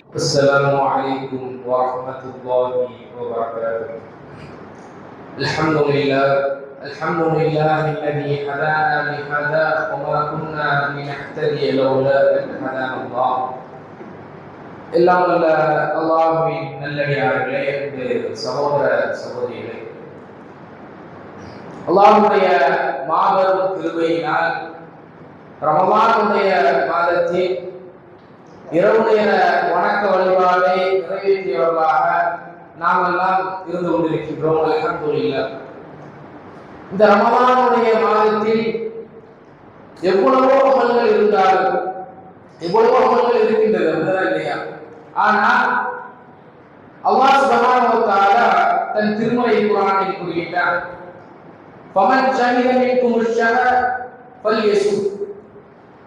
السلام عليكم ورحمة الله وبركاته. الحمد لله الحمد لله الذي هدانا لهذا وما كنا لنهتدي لولا أن هدانا الله. எல்லாம் வல்ல அல்லாஹுவின் நல்லடியார்களே என்று சகோதர சகோதரிகளே அல்லாஹுடைய மாபெரும் திருவையினால் ரமமானுடைய மாதத்தில் இரவு நேர வணக்க வழிபாடை நிறைவேற்றியவர்களாக நாம் எல்லாம் இருந்து கொண்டிருக்கின்றோம் அல்ஹம்துலில்லாஹ் இந்த ரமதானுடைய மாதத்தில் எவ்வளவோ அமல்கள் இருந்தாலும் எவ்வளவோ அமல்கள் இருக்கின்றது அப்படிதான் இல்லையா? ஆனால் அல்லாஹ் சுப்ஹானஹு தன் திருமலை குர்ஆனில் கூறுகின்றார் பமன் ஷஹித மின்கும் ஷஹர ஃபல்யசு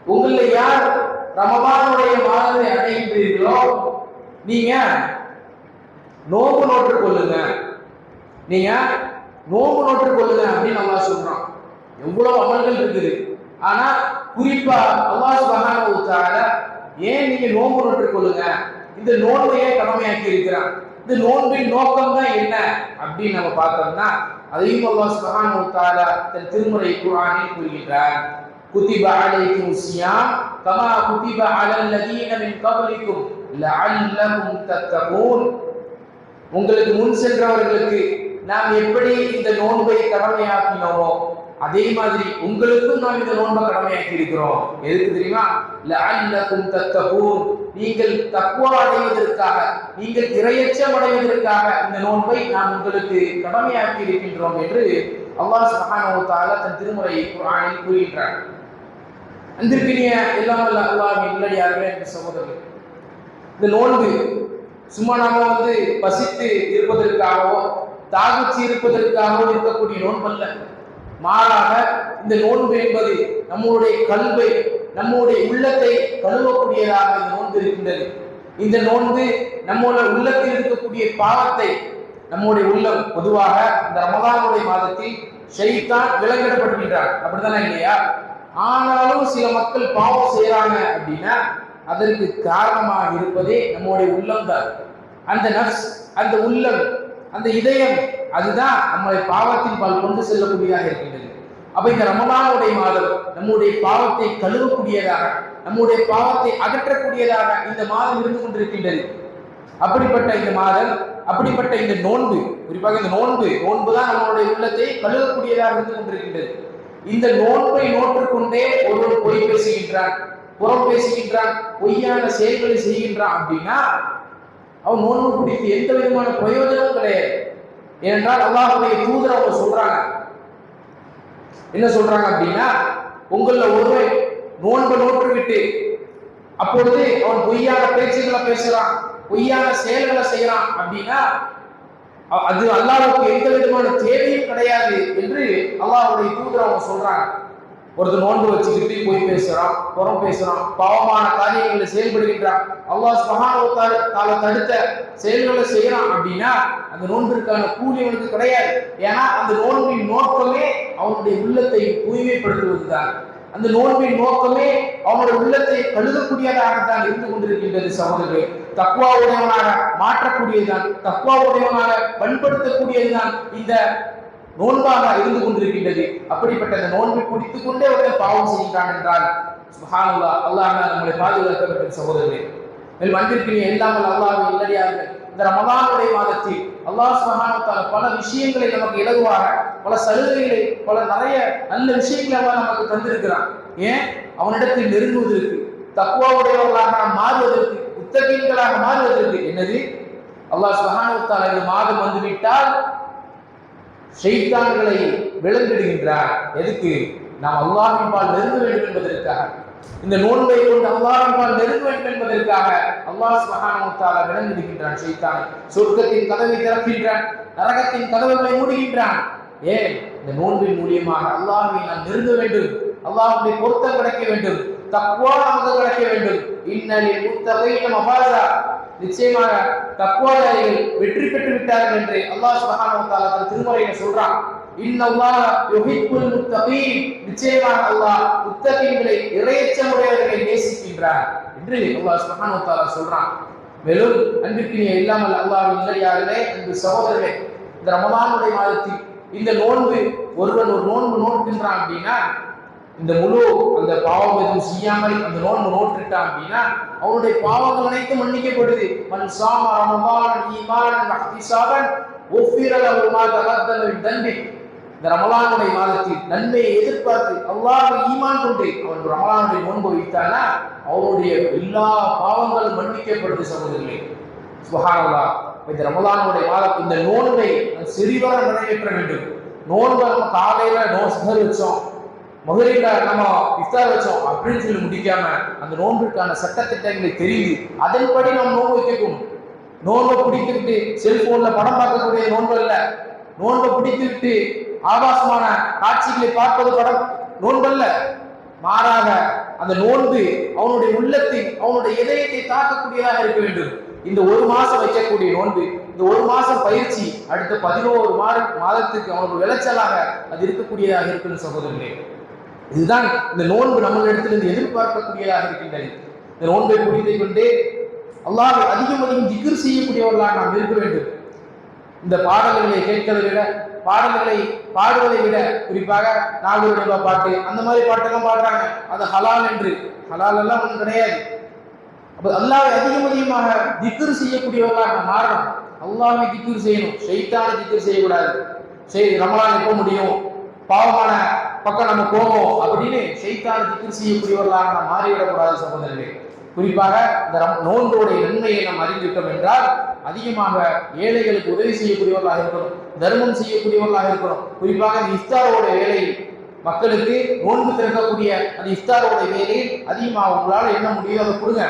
உங்களில் யார் ரமபானுடைய மாதத்தை அடைகின்றீர்களோ நீங்க நோம்பு நோட்டு கொள்ளுங்க நீங்க நோம்பு நோட்டு கொள்ளுங்க அப்படின்னு நம்ம சொல்றோம் எவ்வளவு அமல்கள் இருக்குது. ஆனா குறிப்பா அல்லாஹ் சுப்ஹானஹு வ ஏன் நீங்க நோன்பு நோற்றுக் கொள்ளுங்க இந்த நோன்பையே கடமையாக்கி இருக்கிறான்? இந்த நோன்பின் நோக்கம் தான் என்ன? அப்படின்னு நம்ம பார்த்தோம்னா அதையும் அல்லாஹ் சுபஹானஹு வ தஆலா தன் திருமறை குர்ஆனில் கூறுகின்றார். குதிப அலைக்கும் சியாம் கமா குதிப அலல் லதீன மின் கப்லிக்கும் லஅல்லகும் தத்தகூன் உங்களுக்கு முன் சென்றவர்களுக்கு நாம் எப்படி இந்த நோன்பை கடமையாக்கினோமோ அதே மாதிரி உங்களுக்கும் நாம் இந்த நோன்பை கடமையாக்கி இருக்கிறோம் எதுக்கு தெரியுமா? லஅல்லகும் தத்தகூன். நீங்கள் தக்குவா அடைவதற்காக நீங்கள் இரையச்சம் அடைவதற்காக இந்த நோன்பை நாம் உங்களுக்கு கடமையாக்கி இருக்கின்றோம் என்று அல்லாஹ் சுப்ஹானஹு தஆலா தன் திருமுறை குர்ஆனில் கூறுகின்றார் அன்பிற்கினிய எல்லாம் வல்ல அல்லாஹ் இல்லடியார்களே என்ற சகோதரர்கள் இந்த நோன்பு சும்மா நாம வந்து பசித்து இருப்பதற்காகவோ தாகச்சி இருப்பதற்காகவோ இருக்கக்கூடிய நோன்பல்ல. மாறாக இந்த நோன்பு என்பது நம்முடைய கல்வை நம்முடைய உள்ளத்தை கழுவக்கூடியதாக இந்த நோன்பு இருக்கின்றது. இந்த நோன்பு நம்முடைய உள்ளத்தில் இருக்கக்கூடிய பாவத்தை நம்முடைய உள்ளம் பொதுவாக இந்த ரமதானுடைய மாதத்தில் செய்தான் விலங்கிடப்படுகின்றான். அப்படித்தானே இல்லையா? ஆனாலும் சில மக்கள் பாவம் செய்யறாங்க அப்படின்னா அதற்கு காரணமாக இருப்பதே நம்முடைய உள்ளம் தான். அந்த நப்ஸ் அந்த உள்ளம் அந்த இதயம் அதுதான் நம்மளை பாவத்தின் பால் கொண்டு செல்லக்கூடியதாக இருக்கின்றது. அப்ப இந்த ரமலானுடைய மாதம் நம்முடைய பாவத்தை கழுவக்கூடியதாக நம்முடைய பாவத்தை அகற்றக்கூடியதாக இந்த மாதம் இருந்து கொண்டிருக்கின்றது. அப்படிப்பட்ட இந்த மாதம் அப்படிப்பட்ட இந்த நோன்பு குறிப்பாக இந்த நோன்பு நோன்பு தான் நம்மளுடைய உள்ளத்தை கழுவக்கூடியதாக இருந்து கொண்டிருக்கின்றது. இந்த நோன்பை நோற்றுக்கொண்டே ஒருவர் பொய் பேசுகின்றான் புறம் பேசுகின்றான் பொய்யான செயல்களை செய்கின்றான் அப்படின்னா அவன் நோன்பு பிடித்து எந்த விதமான பிரயோஜனமும் கிடையாது. ஏனென்றால் அல்லாஹுடைய தூதர் அவங்க சொல்றாங்க. என்ன சொல்றாங்க அப்படின்னா உங்கள ஒருவன் நோன்பை நோற்றுவிட்டு அப்பொழுது அவன் பொய்யான பேச்சுகளை பேசுறான். பொய்யான செயல்களை செய்யறான் அப்படின்னா அது அல்லாவுக்கு எந்த விதமான தேவையும் கிடையாது என்று அல்லாவுடைய தூதர் அவங்க சொல்றாங்க. ஒருத்தர் நோன்பு வச்சுக்கிட்டு போய் பேசுறான் புறம் பேசுறான் பாவமான காரியங்களை செயல்படுகின்றான். அல்லாஹ் சுபஹானஹு தாலை தடுத்த செயல்களை செய்யறான் அப்படின்னா அந்த நோன்பிற்கான கூலி அவனுக்கு கிடையாது. ஏன்னா அந்த நோன்பின் நோக்கமே அவனுடைய உள்ளத்தை தூய்மைப்படுத்துவதுதான். அந்த நோன்பின் நோக்கமே அவனுடைய உள்ளத்தை கழுதக்கூடியதாகத்தான் இருந்து கொண்டிருக்கின்றது சகோதரர்களே. தக்குவா உடையவனாக மாற்றக்கூடியதுதான் தக்குவா உடையவனாக பண்படுத்தக்கூடியதுதான் இந்த நோன்பாக இருந்து கொண்டிருக்கின்றது. அப்படிப்பட்ட அந்த நோன்பை குடித்துக் கொண்டே ஒருத்தன் பாவம் செய்கிறான் என்றால் சுபஹானல்லா அல்லாஹ் நம்மளை பாதுகாக்க வேண்டும் சகோதரர்களே. மேல் வந்திருக்கிறீங்க எல்லாமல் அல்லாஹ் இல்லடியார்கள் இந்த ரமதானுடைய மாதத்தில் அல்லாஹ் சுபஹானத்தால பல விஷயங்களை நமக்கு இலகுவாக பல சலுகைகளை பல நிறைய நல்ல விஷயங்களை அவன் நமக்கு தந்திருக்கிறான். ஏன்? அவனிடத்தில் நெருங்குவதற்கு தக்குவாவுடையவர்களாக நாம் மாறுவதற்கு புத்தகங்களாக மாறுவதற்கு என்னது? அல்லாஹ் சுபஹானத்தால இந்த மாதம் வந்துவிட்டால் செய்தான்களை விளங்கிடுகின்றார் எதுக்கு? நாம் அல்லாஹின் பால் நெருங்க வேண்டும் என்பதற்காக. இந்த நோன்பை கொண்டு அல்லாஹின் பால் நெருங்க வேண்டும் என்பதற்காக அல்லாஹ் சுபஹானஹு விளங்கிடுகின்றான் செய்தான் சொர்க்கத்தின் கதவை திறக்கின்றான் நரகத்தின் கதவுகளை மூடுகின்றான். ஏன்? இந்த நோன்பின் மூலியமாக அல்லாஹை நாம் நெருங்க வேண்டும். அல்லாஹுடைய பொருத்தம் கிடைக்க வேண்டும். தக்வா நமக்கு கிடைக்க வேண்டும். இன்னலில் முத்தகைன மபாசா நிச்சயமாக தக்குவாதாரிகள் வெற்றி பெற்று விட்டார்கள் என்று அல்லாஹ் சுபஹானஹு தஆலா தன் திருமறையில சொல்றான். இன்னல்லாஹ யுஹிப்புல் முத்தகீன். நிச்சயமாக அல்லாஹ் முத்தகீன்களை இறையச்சமுடையவர்களை நேசிக்கின்றார் என்று அல்லாஹ் சுபஹானஹு தஆலா சொல்றான். மேலும் அன்பிற்கினிய இல்லாமல் அல்லாஹ்வின் இல்லையார்களே அன்பு சகோதரர்களே இந்த ரமலானுடைய மாதத்தில் இந்த நோன்பு ஒருவன் ஒரு நோன்பு நோக்கின்றான் அப்படின்னா இந்த முழு அந்த பாவம் எதுவும் செய்யாமல் அந்த நோன்பு நோட்டுட்டான் அப்படின்னா அவனுடைய பாவங்கள் அனைத்தும் மன்னிக்கப்படுது. மன் சாம ரமபான் ஈமான் மஹ்திசாபன் ஒஃபிரல் அவர் மாதம் தன்பி இந்த ரமலானுடைய மாதத்தில் நன்மையை எதிர்பார்த்து அல்லாஹ் ஈமான் கொண்டு அவன் ரமலானுடைய நோன்பு வைத்தானா? அவனுடைய எல்லா பாவங்களும் மன்னிக்கப்படுது சகோதரர்களே. சுபஹானல்லாஹ். இந்த ரமலானுடைய மாதம் இந்த நோன்பை சிறிவர நிறைவேற்ற வேண்டும். நோன்பை நம்ம காலையில நோ வச்சோம். மதுரையில நம்ம இஃப்தார் வச்சோம் அப்படின்னு சொல்லி முடிக்காம அந்த நோன்பிற்கான சட்டத்திட்டங்களை தெரியுது அதன்படி நாம் நோன்பு வைக்கணும் நோன்பை பிடித்துக்கிட்டு செல்போன்ல படம் பார்க்கக்கூடிய நோன்பு அல்ல. நோன்பை பிடித்துக்கிட்டு ஆபாசமான காட்சிகளை பார்ப்பது படம் நோன்பு அல்ல. மாறாக அந்த நோன்பு அவனுடைய உள்ளத்தில் அவனுடைய இதயத்தை தாக்கக்கூடியதாக இருக்க வேண்டும். இந்த ஒரு மாசம் வைக்கக்கூடிய நோன்பு இந்த ஒரு மாசம் பயிற்சி அடுத்த பதினோரு மாத மாதத்துக்கு அவனுக்கு விளைச்சலாக அது இருக்கக்கூடியதாக இருக்கும் சகோதரர்களே. இதுதான் இந்த நோன்பு நம்மளிடத்திலிருந்து எதிர்பார்க்கக்கூடியதாக இருக்கின்றது. இந்த நோன்பை புரிந்து கொண்டு அல்லாஹ் அதிகம் அதிகம் திக்ர் செய்யக்கூடியவர்களாக நாம் இருக்க வேண்டும். இந்த பாடல்களை கேட்கதை விட பாடல்களை பாடுவதை விட குறிப்பாக நாகூர் பாட்டு அந்த மாதிரி பாட்டெல்லாம் பாடுறாங்க. அது ஹலால் என்று. ஹலால் எல்லாம் ஒன்றும் கிடையாது. அப்ப அல்லாவை அதிகம் அதிகமாக திக்ர் செய்யக்கூடியவர்களாக நாம் மாறணும். அல்லாவை திக்ர் செய்யணும். ஷெய்தான திக்ர் செய்யக்கூடாது. சரி நம்மளால் எப்போ முடியும்? பாவமான பக்கம் நம்ம போவோம் அப்படின்னு ஷைத்தான திக்கு செய்யக்கூடியவர்களாக நாம் மாறிவிடக்கூடாது சகோதரர்களே. குறிப்பாக இந்த ரம் நோன்புடைய நன்மையை நாம் அறிந்துவிட்டோம் என்றால் அதிகமாக ஏழைகளுக்கு உதவி செய்யக்கூடியவர்களாக இருக்கணும் தர்மம் செய்யக்கூடியவர்களாக இருக்கணும். குறிப்பாக இந்த இஸ்தாரோட வேலையில் மக்களுக்கு நோன்பு திறக்கக்கூடிய அந்த இஸ்தாரோட வேலையில் அதிகமாக உங்களால் என்ன முடியும் அதை கொடுங்க.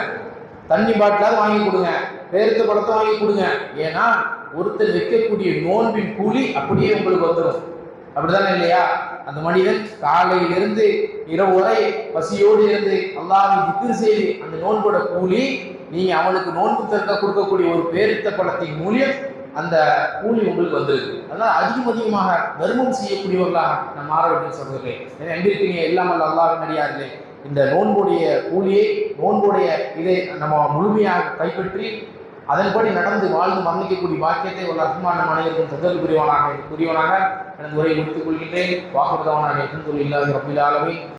தண்ணி பாட்டிலாவது வாங்கி கொடுங்க பேருத்த படத்தை வாங்கி கொடுங்க. ஏன்னா ஒருத்தர் வைக்கக்கூடிய நோன்பின் கூலி அப்படியே உங்களுக்கு வந்துடும் அப்படிதானே இல்லையா? அந்த மனிதன் காலையிலிருந்து இரவு வரை பசியோடு இருந்து அல்லாவை திக்கு செய்து அந்த நோன்போட கூலி நீங்க அவனுக்கு நோன்பு திறக்க கொடுக்கக்கூடிய ஒரு பேரித்த படத்தின் மூலியம் அந்த கூலி உங்களுக்கு வந்துருது அதனால அதிகம் அதிகமாக தர்மம் செய்யக்கூடியவர்களாக நான் மாற வேண்டும் சொல்கிறேன் ஏன்னா எங்கிருக்கு நீங்க இல்லாமல் அல்லாஹ் இந்த நோன்புடைய கூலியை நோன்புடைய இதை நம்ம முழுமையாக கைப்பற்றி அதன்படி நடந்து வாழ்ந்து மன்னிக்கக்கூடிய பாக்கியத்தை ஒரு அற்பமான மனிதர்கள் தந்தல் புரிவானாக புரியவனாக எனது உரையை முடித்துக் கொள்கின்றேன். வாக்குறுதவனாக என்று இல்லாத ரபில்